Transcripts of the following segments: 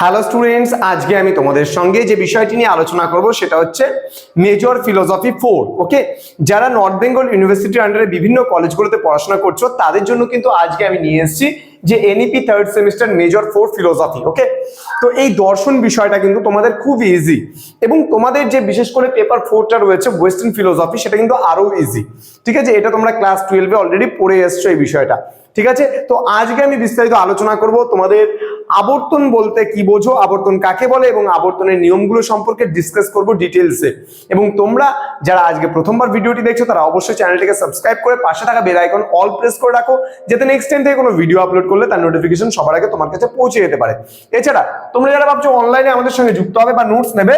Hello students আজকে আমি তোমাদের সঙ্গে যে বিষয়টি নিয়ে আলোচনা করব, সেটা হচ্ছে মেজর ফিলোসফি ফোর ওকে যারা নর্থ বেঙ্গল ইউনিভার্সিটির আন্ডারে বিভিন্ন কলেজগুলোতে পড়াশোনা করছ, তাদের জন্য কিন্তু আজকে আমি নিয়ে এসেছি যে NEP third semester major four philosophy okay তো এই দর্শন বিষয়টা কিন্তু তোমাদের খুব ইজি এবং তোমাদের যে বিশেষ করে পেপার ফোরটা রয়েছে ওয়েস্টার্ন ফিলোসফি সেটা কিন্তু আরও ইজি ঠিক আছে? এটা তোমরা ক্লাস টুয়েলভে অলরেডি পড়ে এসছো এই বিষয়টা। ঠিক আছে? তো আজকে আমি বিস্তারিত আলোচনা করব তোমাদের আবর্তন বলতে কি বোঝো, আবর্তন কাকে বলে এবং আবর্তনের নিয়মগুলো সম্পর্কে ডিসকাস করব ডিটেলসে এবং তোমরা যারা আজকে প্রথমবার ভিডিওটি দেখছ, তারা অবশ্যই চ্যানেলটিকে সাবস্ক্রাইব করে পাশে থাকা বেল আইকন অল প্রেস করে রাখো, যাতে নেক্সট টাইম থেকে কোনো ভিডিও আপলোড করলে তার নোটিফিকেশন সবার আগে তোমার কাছে পৌঁছে যেতে পারে। এছাড়া তোমরা যারা ভাবছ অনলাইনে আমাদের সঙ্গে যুক্ত হবে বা নোটস নেবে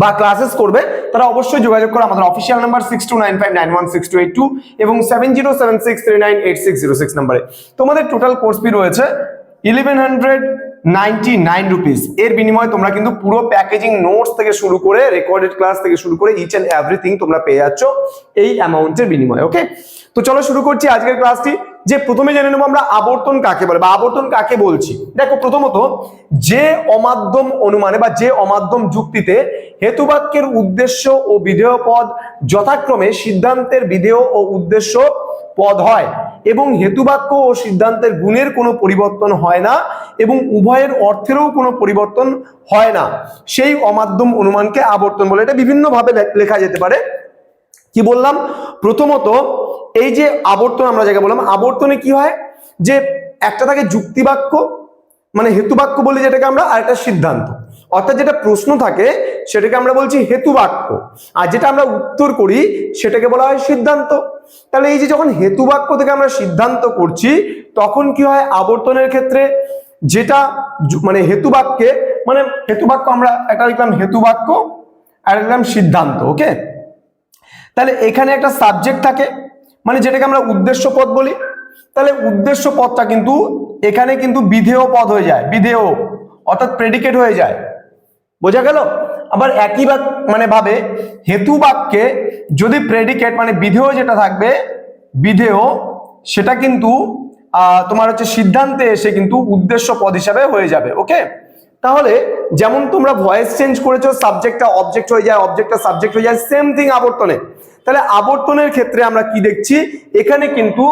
বা ক্লাসেস করবে, তারা অবশ্যই যোগাযোগ করে। আমাদের official number six two nine five nine one six two eight two এবং seven zero seven six three nine eight six zero six নাম্বারে তোমাদের টোটাল কোর্স ফি রয়েছে eleven hundred ninety nine rupees এর বিনিময়ে তোমরা কিন্তু পুরো প্যাকেজিং নোটস থেকে শুরু করে রেকর্ডেড ক্লাস থেকে শুরু করে ইচ অ্যান্ড এভরিথিং তোমরা পেয়ে যাচ্ছ এই অ্যামাউন্টের বিনিময়ে ওকে তো চলো শুরু করছি আজকের ক্লাসটি যে প্রথমে জেনে নেব আমরা আবর্তন কাকে বলে বা আবর্তন কাকে বলছি। দেখো প্রথমত, যে অমাধ্যম অনুমানে বা যে অমাধ্যম যুক্তিতে হেতুবাক্যের উদ্দেশ্য ও বিধেয় পদ যথাক্রমে সিদ্ধান্তের বিধেয় ও উদ্দেশ্য পদ হয় এবং হেতুবাক্য ও সিদ্ধান্তের গুণের কোনো পরিবর্তন হয় না এবং উভয়ের অর্থেরও কোনো পরিবর্তন হয় না। সেই অমাধ্যম অনুমানকে আবর্তন বলে। এটা বিভিন্নভাবে লেখা যেতে পারে। কি বললাম? প্রথমত এই যে আবর্তন আমরা যাকে বললাম, আবর্তনে কি হয়? যে একটা থাকে যুক্তিবাক্য মানে হেতুবাক্য বলি যেটাকে আমরা, আর একটা সিদ্ধান্ত। অর্থাৎ যেটা প্রশ্ন থাকে, সেটাকে আমরা বলছি হেতুবাক্য। আর যেটা আমরা উত্তর করি, সেটাকে বলা হয় সিদ্ধান্ত। তাহলে এই যে যখন হেতুবাক্য থেকে আমরা সিদ্ধান্ত করছি, তখন কি হয়? আবর্তনের ক্ষেত্রে যেটা মানে হেতুবাক্যে মানে হেতুবাক্য আমরা একটা লিখলাম হেতুবাক্য, আর লিখলাম সিদ্ধান্ত ওকে তাহলে এখানে একটা সাবজেক্ট থাকে। মানে যেটাকে আমরা উদ্দেশ্য পদ বলি, তাহলে উদ্দেশ্য পদটা কিন্তু এখানে কিন্তু বিধেয় পদ হয়ে যায়, বিধেয়, অর্থাৎ প্রেডিকেট হয়ে যায়। বোঝা গেল? আবার একই বাক মানে ভাবে হেতু বাক্যে যদি প্রেডিকেট মানে বিধেয় যেটা থাকবে, বিধেয়, সেটা কিন্তু তোমার হচ্ছে সিদ্ধান্তে এসে কিন্তু উদ্দেশ্য পদ হিসাবে হয়ে যাবে ওকে তাহলে যেমন তোমরা ভয়েস চেঞ্জ করেছ সাবজেক্টটা অবজেক্ট হয়ে যায় অবজেক্টটা সাবজেক্ট হয়ে যায় সেম থিং আবর্তনে। তাহলে আবর্তনের ক্ষেত্রে আমরা কি দেখছি? এখানে কিন্তু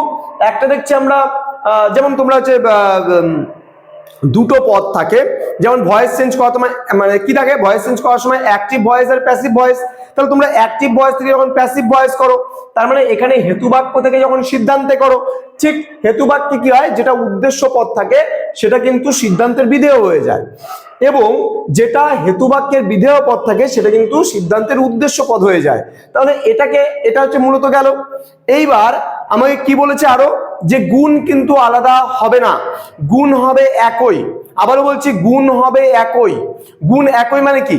একটা দেখছি আমরা যেমন তোমরা হচ্ছে দুটো পদ থাকে। যেমন ভয়েস চেঞ্জ করার সময় মানে কি থাকে? ভয়েস চেঞ্জ করার সময় অ্যাক্টিভ ভয়েস আর প্যাসিভ ভয়েস। তাহলে তোমরা অ্যাক্টিভ ভয়েস থেকে যখন প্যাসিভ ভয়েস করো, তার মানে এখানে হেতুবাক্য থেকে যখন সিদ্ধান্তে করো, ঠিক হেতুবাক্যে কি হয়? যেটা উদ্দেশ্য পদ থাকে, সেটা কিন্তু সিদ্ধান্তের বিধেয় হয়ে যায়। এবং যেটা হেতুবাক্যের বিধেয় পদ থাকে, সেটা কিন্তু সিদ্ধান্তের উদ্দেশ্য পদ হয়ে যায়। তাহলে এটাকে, এটা হচ্ছে মূলত গেল। এইবার আমাকে কি বলেছে আরও? যে গুণ কিন্তু আলাদা হবে না। গুণ হবে একই। আবারও বলছি, গুণ হবে একই। গুণ একই মানে কি?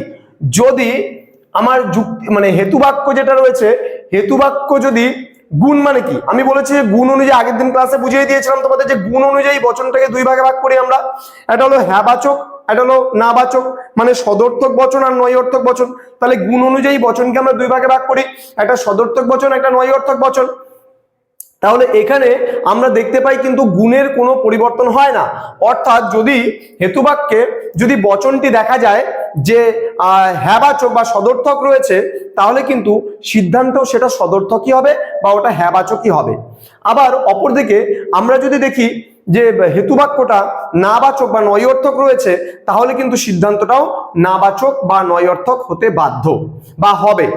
যদি আমার যুক্তি মানে হেতুবাক্য যেটা রয়েছে, হেতুবাক্য যদি গুণ মানে কি? আমি বলেছি যে গুণ অনুযায়ী আগের দিন ক্লাসে বুঝিয়ে দিয়েছিলাম তোমাদের যে গুণ অনুযায়ী বচনটাকে দুই ভাগে ভাগ করি আমরা। এটা হলো হ্যাঁ বাচক এটা হলো না বাচক মানে সদর্থক বচন আর নয় অর্থক বচন। তাহলে গুণ অনুযায়ী বচনকে আমরা দুই ভাগে ভাগ করি। একটা সদর্থক বচন, একটা নয় অর্থক বচন। তাহলে এখানে আমরা দেখতে পাই কিন্তু গুণের কোনো পরিবর্তন হয় না। অর্থাৎ যদি হেতুবাক্যে যদি বচনটি দেখা যায় যে হ্যাবাচক বা সদর্থক রয়েছে, তাহলে কিন্তু সিদ্ধান্তও সেটা সদর্থকই হবে বা ওটা হ্যাবাচকই হবে। আবার অপরদিকে আমরা যদি দেখি যে হেতুবাক্যটা নাবাচক বা নয়অর্থক রয়েছে, তাহলে কিন্তু সিদ্ধান্তটাও নাবাচক বা নয়অর্থক হতে বাধ্য বা হবে।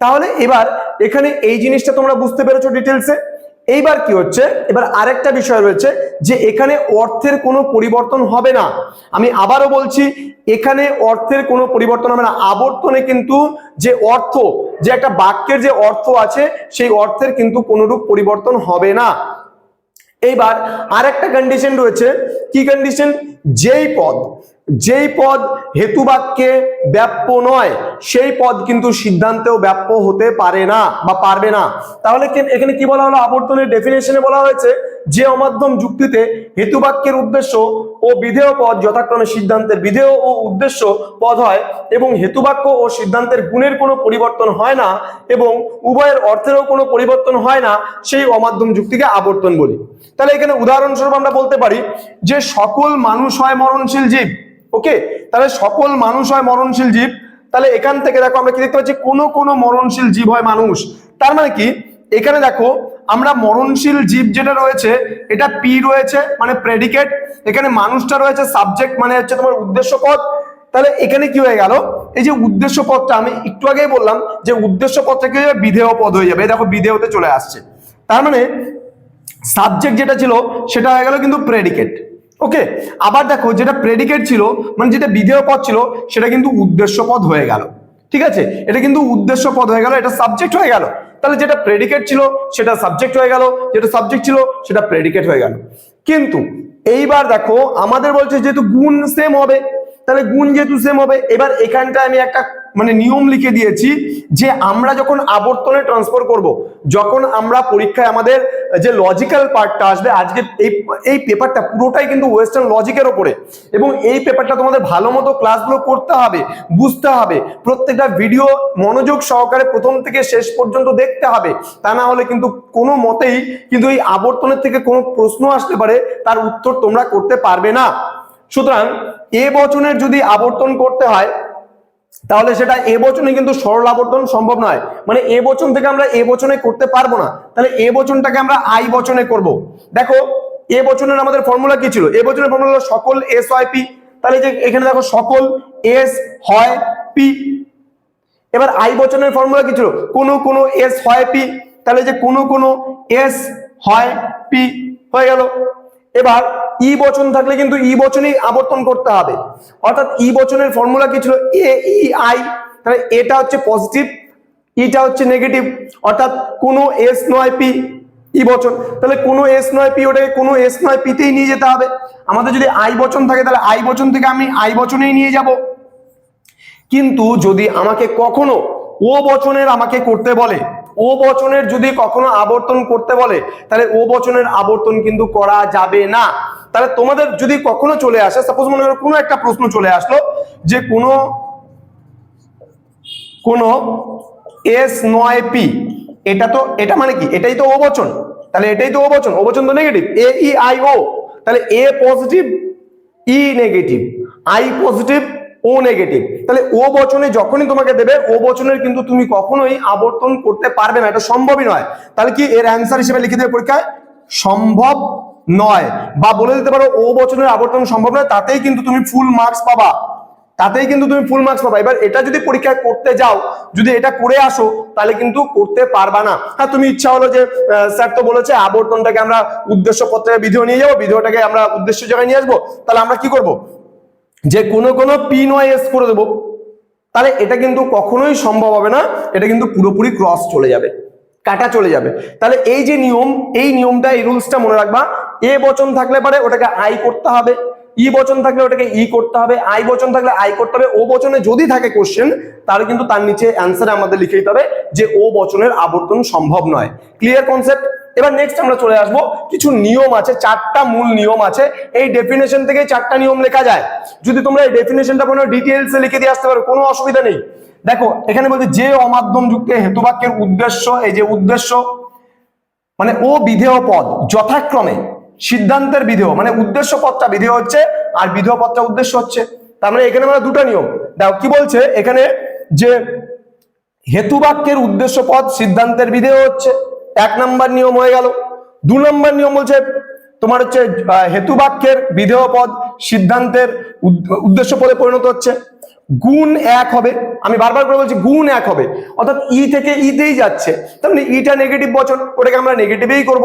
তাহলে এবার এখানে এই জিনিসটা তোমরা বুঝতে পেরেছ ডিটেলসে এইবার কি হচ্ছে? এবার আরেকটা বিষয় রয়েছে যে এখানে অর্থের কোনো পরিবর্তন হবে না। আমি আবারও বলছি, এখানে অর্থের কোনো পরিবর্তন হবে না। আবর্তনে কিন্তু যে অর্থ, যে একটা বাক্যের যে অর্থ আছে, সেই অর্থের কিন্তু কোনোরূপ পরিবর্তন হবে না। এইবার আর একটা কন্ডিশন রয়েছে। কি কন্ডিশন যেই পদ যেই পদ হেতুবাক্যে ব্যাপ্য নয়, সেই পদ কিন্তু সিদ্ধান্তেও ব্যাপ্য হতে পারে না বা পারবে না। তাহলে এখানে কি বলা হলো? আবর্তনের ডেফিনেশনে বলা হয়েছে যে অমাধ্যম যুক্তিতে হেতুবাক্যের উদ্দেশ্য ও বিধেয় পদ যথাক্রমে সিদ্ধান্তের বিধেয় ও উদ্দেশ্য পদ হয় এবং হেতুবাক্য ও সিদ্ধান্তের গুণের কোনো পরিবর্তন হয় না এবং উভয়ের অর্থেরও কোনো পরিবর্তন হয় না, সেই অমাধ্যম যুক্তিকে আবর্তন বলি। তাহলে এখানে উদাহরণস্বরূপ আমরা বলতে পারি যে সকল মানুষ হয় মরণশীল জীব ওকে তাহলে সকল মানুষ হয় মরণশীল জীব, তাহলে এখান থেকে দেখো আমরা কি দেখতে পাচ্ছি, কোনো কোনো মরণশীল জীব হয় মানুষ। তার মানে কি? এখানে দেখো আমরা মরণশীল জীব যেটা রয়েছে, এটা পি রয়েছে মানে প্রেডিকেট এখানে মানুষটা রয়েছে সাবজেক্ট মানে হচ্ছে তোমার উদ্দেশ্য পদ তাহলে এখানে কি হয়ে গেল? এই যে উদ্দেশ্য পদটা আমি একটু আগেই বললাম যে উদ্দেশ্য পদটা কি হয়ে বিধেয় পদ হয়ে যাবে। দেখো, বিধেয়তে চলে আসছে। তার মানে সাবজেক্ট যেটা ছিল, সেটা হয়ে গেল কিন্তু প্রেডিকেট ওকে আবার দেখো, যেটা প্রেডিকেট ছিল মানে যেটা বিধেয় পদ ছিল, সেটা কিন্তু উদ্দেশ্য পদ হয়ে গেল। ঠিক আছে? এটা কিন্তু উদ্দেশ্য পদ হয়ে গেল, এটা সাবজেক্ট হয়ে গেল। তাহলে যেটা প্রেডিকেট ছিল, সেটা সাবজেক্ট হয়ে গেল। যেটা সাবজেক্ট ছিল, সেটা প্রেডিকেট হয়ে গেল। কিন্তু এইবার দেখো, আমাদের বলছে যেহেতু গুণ সেম হবে, তাহলে গুণ যেহেতু সেম হবে, এবার এখানটায় আমি একটা মানে নিয়ম লিখে দিয়েছি যে আমরা যখন আবর্তনে ট্রান্সফার করব, যখন আমরা পরীক্ষায় আমাদের যে লজিক্যাল পার্টটা আসবে, আজকে এই এই পেপারটা পুরোটাই কিন্তু ওয়েস্টার্ন লজিকের ওপরে। এবং এই পেপারটা তোমাদের ভালো মতো ক্লাসগুলো করতে হবে, বুঝতে হবে। প্রত্যেকটা ভিডিও মনোযোগ সহকারে প্রথম থেকে শেষ পর্যন্ত দেখতে হবে। তা না হলে কিন্তু কোনো মতেই কিন্তু এই আবর্তনের থেকে কোনো প্রশ্ন আসতে পারে, তার উত্তর তোমরা করতে পারবে না। সুতরাং এ বচনের যদি আবর্তন করতে হয় তাহলে সেটা এ বচনে কিন্তু সরল আবর্তন সম্ভব নয়। মানে এ বচন থেকে আমরা এ বচনে করতে পারব না। তাহলে এ বচনটাকে আমরা আই বচনে করব। দেখো, এ বচনের আমাদের ফর্মুলা কি ছিল? এ বচনের ফর্মুলা হলো সকল এস হয় পি। তাহলে যে এখানে দেখো, সকল এস হয় পি। এবার আই বচনের ফর্মুলা কি ছিল? কোনো কোনো এস হয় পি। তাহলে যে কোনো কোনো এস হয় পি। হয়ে গেল। এবার ই বচন থাকলে কিন্তু ই বচনেই আবর্তন করতে হবে। অর্থাৎ ই বচনের ফর্মুলা কি ছিল? এ ই আই তাহলে এটা হচ্ছে পজিটিভ ইটা হচ্ছে নেগেটিভ অর্থাৎ কোনো এস নয় পি ই বচন। তাহলে কোনো এস নয় পি ওটাকে কোনো এস নয় পিতেই নিয়ে যেতে হবে। আমাদের যদি আই বচন থাকে, তাহলে আই বচন থেকে আমি আই বচনেই নিয়ে যাব। কিন্তু যদি আমাকে কখনো ও বচনের আমাকে করতে বলে ও বচনের যদি কখনো আবর্তন করতে বলে, তাহলে ও বচনের আবর্তন কিন্তু করা যাবে না। তাহলে তোমাদের যদি কখনো চলে আসে সাপোজ মনে করো কোনো একটা প্রশ্ন চলে আসলো যে কোনো কোনো এস নয় পি, এটা তো, এটা মানে কি? এটাই তো ও বচন। তাহলে এটাই তো ও বচন। ও বচন তো negative A, E, I, O. তাহলে A positive E negative I positive O negative তাহলে ও বচনে যখনই তোমাকে দেবে, ও বচনের কিন্তু তুমি কখনোই আবর্তন করতে পারবে না। এটা সম্ভবই নয়। তাহলে কি এর অ্যান্সার হিসেবে লিখে দেবে পরীক্ষায়? সম্ভব নয়। বা বলে দিতে পারো, ও বচনের আবর্তন সম্ভব নয়, তাতেই কিন্তু তুমি ফুল মার্কস পাবা। তাতেই কিন্তু তুমি ফুল মার্কস পাবা। এবার এটা যদি পরীক্ষায় করতে যাও, যদি এটা করে আসো, তাহলে কিন্তু করতে পারবা না। হ্যাঁ তুমি ইচ্ছা হলো যে স্যার তো বলেছে, আবর্তনটাকে আমরা উদ্দেশ্য পত্রে বিধিও নিয়ে যাব বিধিওটাকে আমরা উদ্দেশ্য জায়গায় নিয়ে আসব। তাহলে আমরা কি করব? যে কোনো কোনো পি নয় এস করে দেবো, তাহলে এটা কিন্তু কখনোই সম্ভব হবে না, এটা কিন্তু পুরোপুরি ক্রস চলে যাবে, কাটা চলে যাবে। তাহলে এই যে নিয়ম, এই নিয়মটা, এই রুলসটা মনে রাখবা, এ বচন থাকলে পারে ওটাকে আই করতে হবে, ই বচন থাকলে ওটাকে ই করতে হবে আই বচন থাকলে আই করতে হবে, ও বচনে যদি থাকে কোশ্চেন তাহলে কিন্তু তার নিচে অ্যান্সারে আমাদের লিখে দিতে হবে যে ও বচনের আবর্তন সম্ভব নয়। ক্লিয়ার কনসেপ্ট এবার নেক্সট আমরা চলে আসব। কিছু নিয়ম আছে, চারটা মূল নিয়ম আছে। এই ডেফিনেশন থেকে চারটা নিয়ম লেখা যায়। যদি তোমরা এই ডেফিনেশনটা কোনো ডিটেলসে লিখে দিয়ে আসতে পারো, কোনো অসুবিধা নেই। দেখো, এখানে বলতে যে অমাধ্যম যুক্তে হেতুবাক্যের উদ্দেশ্য, এই যে উদ্দেশ্য মানে ও বিধেয় পদ, যথাক্রমে সিদ্ধান্তের বিধেয় মানে উদ্দেশ্য পদটা বিধেয় হচ্ছে আর বিধেয় পদটা উদ্দেশ্য হচ্ছে। তার মানে এখানে মানে দুটো নিয়ম। দেখো, কি বলছে? এখানে যে হেতুবাক্যের উদ্দেশ্য পদ, সিদ্ধান্তের বিধেয় হচ্ছে। এক নাম্বার নিয়ম হয়ে গেল। দু নম্বর নিয়ম বলছে তোমার হচ্ছে আহ, হেতুবাক্যের বিধেয় পদ সিদ্ধান্তের উদ্দেশ্য পদে পরিণত হচ্ছে। গুণ এক হবে। আমি বারবার করে বলছি গুণ এক হবে। অর্থাৎ ই থেকে ইতেই যাচ্ছে। তার মানে ইটা নেগেটিভ বচন ওটাকে আমরা নেগেটিভেই করব।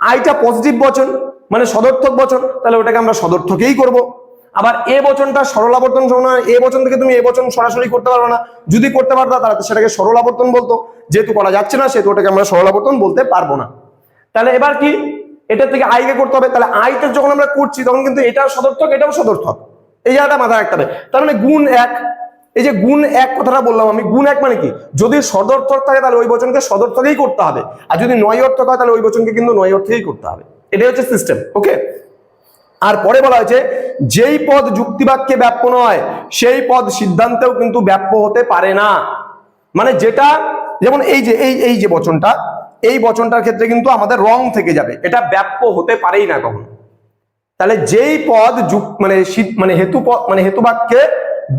আইটা পজিটিভ বচন মানে সদর্থক বচন তাহলে ওটাকে আমরা সদর্থকেই করব। আবার এ বচনটা সরলাবর্তন সমান নয়, এ বচন থেকে তুমি এ বচন সরাসরি করতে পারবে না। যদি করতে পারতা তাহলে সেটাকে সরলাবর্তন বলতো। যেহেতু করা যাচ্ছে না সেহেতু ওটাকে আমরা সরলাবর্তন বলতে পারব না। তাহলে এবার কি? এটা থেকে আইকে করতে হবে। তাহলে আইতে যখন আমরা করছি তখন কিন্তু এটাও সদর্থক এটাও সদর্থক। এই জায়গাটা মাথায় রাখতে হবে। তার মানে গুণ এক। এই যে গুণ এক কথাটা বললাম আমি গুণ এক মানে কি? যদি সদর্থক থাকে তাহলে ওই বচনকে সদর্থকেই করতে হবে। আর যদি নয় অর্থক হয় তাহলে ওই বচনকে কিন্তু নয় অর্থেই করতে হবে। এটাই হচ্ছে সিস্টেম ওকে আর পরে বলা হয়েছে, যেই পদ যুক্তিবাক্যে ব্যাপ্য নয়, সেই পদ সিদ্ধান্তেও কিন্তু ব্যাপ্য হতে পারে না। মানে যেটা, যেমন এই যে, এই এই যে বচনটা, এই বচনটার ক্ষেত্রে কিন্তু আমাদের রং থেকে যাবে। এটা ব্যাপ্য হতে পারেই না কখনো। তাহলে যেই পদ মানে মানে হেতু মানে হেতু বাক্যে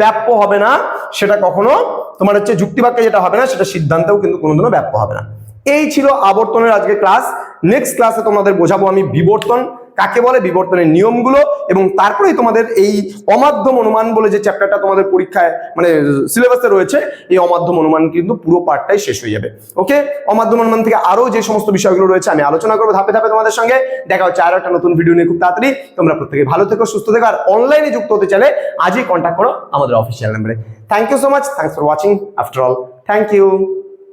ব্যাপ্য হবে না, সেটা কখনো তোমার হচ্ছে যুক্তি বাক্যে যেটা হবে না, সেটা সিদ্ধান্তেও কিন্তু কোনোদিনও ব্যাপ্য হবে না। এই ছিল আবর্তনের আজকে ক্লাস নেক্সট ক্লাসে তোমাদের বোঝাবো আমি বিবর্তন। কাকে বলে? বিবর্তনের নিয়মগুলো এবং তারপরেই তোমাদের এই অমাধ্যম অনুমান বলে যে চ্যাপ্টারটা তোমাদের পরীক্ষায় মানে সিলেবাসে রয়েছে, এই অমাধ্যম অনুমান কিন্তু পুরো পার্টটাই শেষ হয়ে যাবে। ওকে অমাধ্যম অনুমান থেকে আরও যে সমস্ত বিষয়গুলো রয়েছে আমি আলোচনা করব ধাপে ধাপে তোমাদের সঙ্গে। দেখা হচ্ছে আরও একটা নতুন ভিডিও নিয়ে খুব তাড়াতাড়ি। তোমরা প্রত্যেকে ভালো থেকো, সুস্থ থেকো, আর অনলাইনে যুক্ত হতে চাইলে আজই কন্ট্যাক্ট করো আমাদের অফিসিয়াল নাম্বারে thank you so much thanks for watching after all thank you